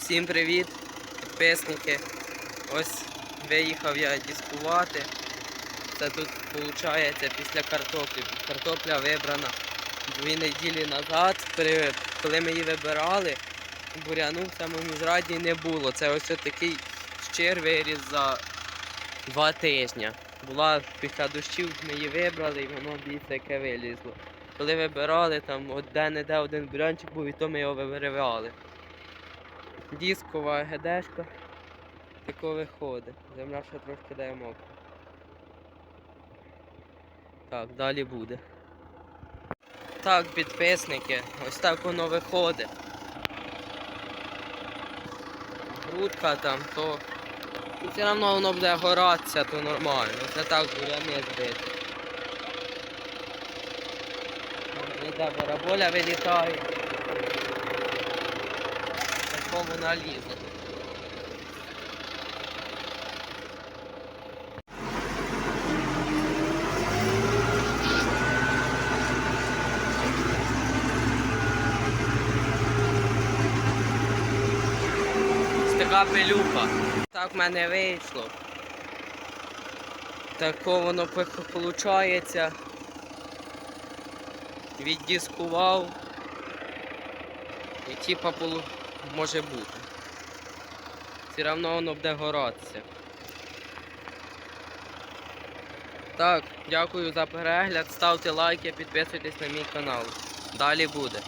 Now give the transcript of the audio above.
Всім привіт, підписники. Ось виїхав я дискувати. Це тут виходить після картоплі. Картопля вибрана дві неділі назад. Коли ми її вибирали, буряну в цьому міжраді не було. Це ось такий щир виріс за два тижні. Була після дощів, ми її вибрали і воно дійсно яке вилізло. Коли вибирали, там де-не-де один бурянчик був, і то ми його вибирали. Дискова ГДшка. Тако виходить. Земля ще трошки дає мокро. Так, далі буде. Так, підписники, ось так воно виходить. Грудка там, то. Все одно воно буде горатися, то нормально. Це так буряни збити. Іде бараболя вилітає. Тако вона. Така пилюка. Так в мене вийшло. Тако воно виходить. Віддіскував. І типа полу... може бути. Все одно воно буде горатися. Так, дякую за перегляд. Ставте лайки, підписуйтесь на мій канал. Далі буде.